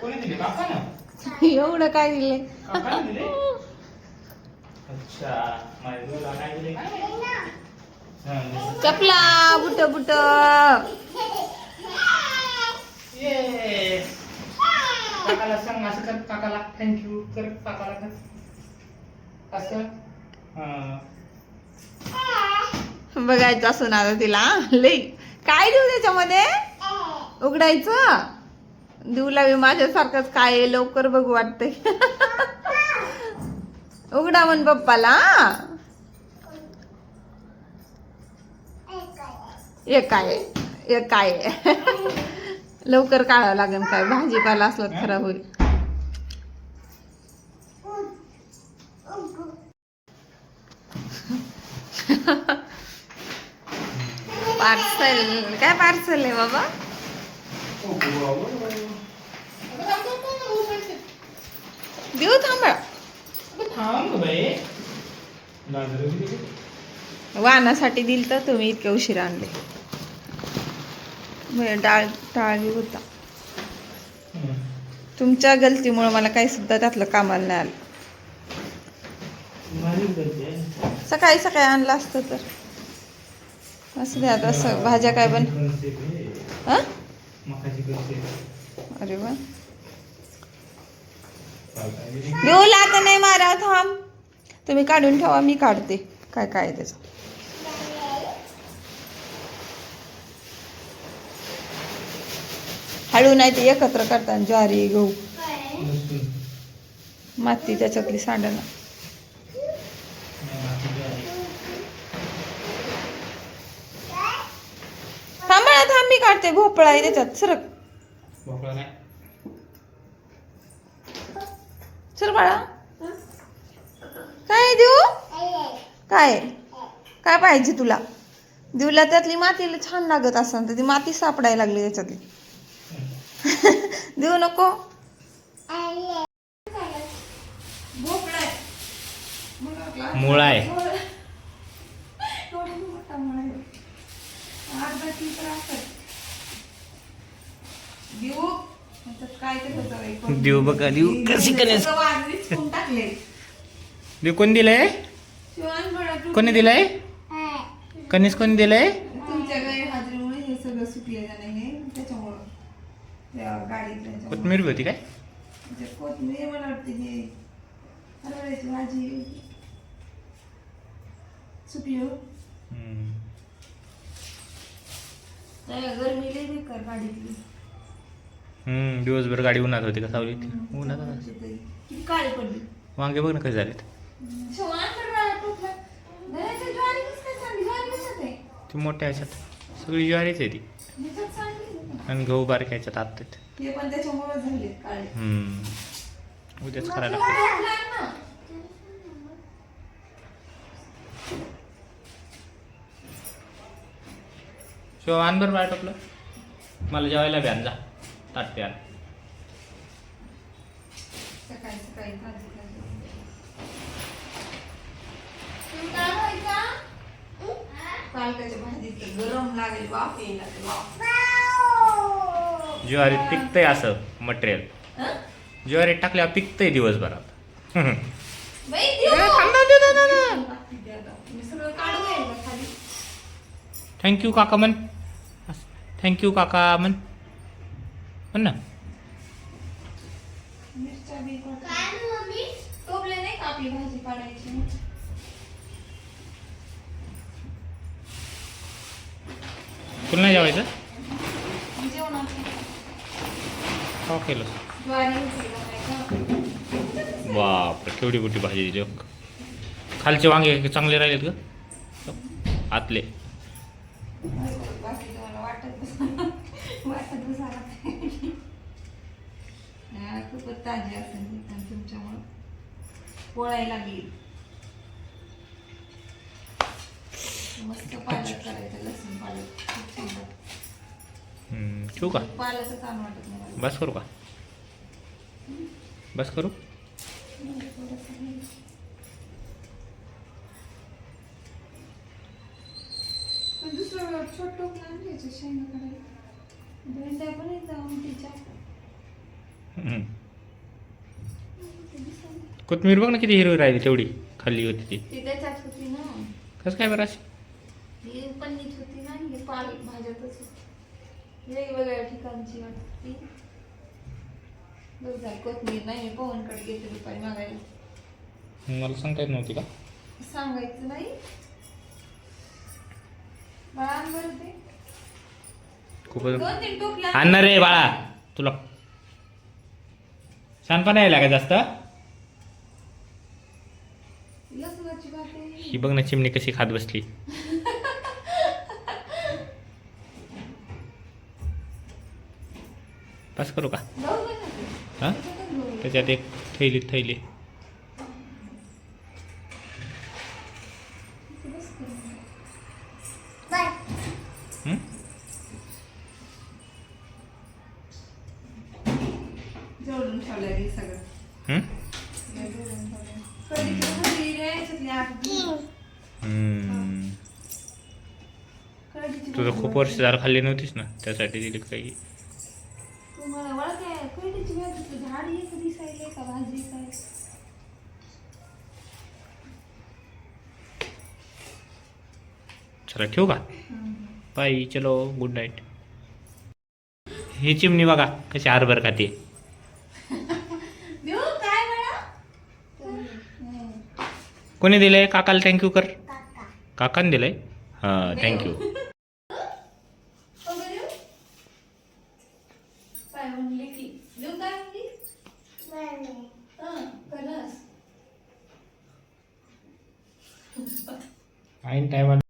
कोणी दिले? काका ना एवढं काय दिले काकाने दिले? अच्छा माझ्या तुला काय दिले काय माहिती? चपला बुट बुट. काकाला सांग असं कर काकाला. थँक्यू कर काकाला कर. असं. बघायचं असून आता तिला लई. काय देऊ त्याच्यामध्ये? उघडायचं दिवला मी माझ्यासारखंच काय आहे, लवकर बघू वाटतंय. उघडा म्हण पप्पाला एक आहे? एक आहे? लवकर काढावं लागेल काय? भाजीपाला असला खराब होईल. पार्सल. काय पार्सल आहे बाबा? हो, हो, हो. देऊ थांबा बी दिली. तर तुम्ही इतके उशीर आणले डाळ बी होता. तुमच्या गलतीमुळे मला काही सुद्धा त्यातलं कामाला नाही आलं. सकाळी सकाळी आणलं असतं तर असं द्या तसं भाज्या काय बन. हं? अरे वा काय काय लाग नाही मारा थांब. तुम्ही काढून ठेवा मी काढते. काय काय आहे त्याचं? हळू नाही ते एकत्र करताना ज्वारी गहू. माती त्याच्यातली सांडणं. माती थांबा थांब मी काढते. भोपळा आहे त्याच्यात सरक भोपळा नाही. सर बाळा. काय देऊ? काय? काय? पाहिजे तुला? देऊला त्यातली मातीला छान लागत असं तर ती माती सापडायला लागली त्याच्यातली. देऊ नको. मुळा आहे. देऊ? देऊ बघा देऊ कशी कनेस टाकले देऊ कोण दिलंय? कोणी दिलंय? कणीस कोणी दिलंय? तुमच्या गैरहजेरीमुळे हे सगळं सुकलेलं नाही हे त्याच्यामुळं. त्या गाडीत त्यांच्यामुळं. कोथमीर होती काय? म्हणजे कोथिंबीर मला वाटते भाजी हो. त्या गरमी लई बेकार गाडीतली. हम्म दिवसभर गाडी उन्हात होती का सावलीत उन्हात किती काळी पडली? वांगे बघ ना कसे झालेत? ती. मोठ्या ह्याच्यात. सगळी ज्वारीच आहे ती. आणि गहू बारक्या ह्याच्यात आत आहेत. हम्म. उद्याच करायला. लागतं. शिव आण बरं बाळ टपलं. मला जेवायला बी आण जा. सकाळी सकाळी भाजी तर गरम लागेल वाफ येईल आता, वाफ. ज्वारीत पिकतंय असं मटेरियल हं? ज्वारीत टाकल्यावर पिकतंय दिवसभरात बाई, देऊ. बाकी द्या आता. मी सगळं काढून येईल का खाली? थँक्यू काका म्हण थँक्यू काका म्हण पण ना. मिरच्या बी टोपले नाही का आपली भाजी तुला नाही जेवायचं? जेवणाची का केलं. बाप केवढी मोठी भाजी दिली खालचे वांगे चांगले राहिलेत ग. आतले बाकी तुम्हाला वाटत वाटत बसायला नाही, खूपच ताजी असेल पण तुमच्यामुळं. पोळायला लागली मस्त पालक करायचं लसूण पालक खूप. हम्म, ठेवू का? पालकच छान वाटत मला. बस करू का? बस करू? पण दुसरं छोटं शेंगा काढायला भेंड्या पण येतं आमटीच्या. हम्म. कोथमीर बघ ना किती हिरवी राहिली तेवढी खाल्ली होती ती. ती त्याच्यात होती ना. कसं काय बरं अशी? ही पन्नीच होती ना ही पाल भाज्यातच होती. वेगवेगळ्या ठिकाणची वाटती. बघ झाली कोथमीर नाही मी पवनकडे गेले दुपारी मागायला. मला सांगता येत नव्हती का? सांगायचं नाही. बाळा आण बरं ते खूपच दोन तीन टोपल्या आणणार रे बाळा तुला. शानपणा यायला का जास्त? ही बघ ना चिमणी कशी खात बसली पास करू का. हा. त्याच्यात एक थैली थैली? जोडून हे सगळं तुझं खूप वर्ष झालं खाल्ली नव्हतीस ना? त्यासाठी दिली काही. झाड चला ठेवू का? बाय चलो गुड नाईट. ही चिमणी बघा कशी हरभर खाते देऊ काय म्हणा कोणी दिलंय? काकाला थँक्यू कर. काकाने दिलंय? हां थँक्यू हं. ऐन टायमाला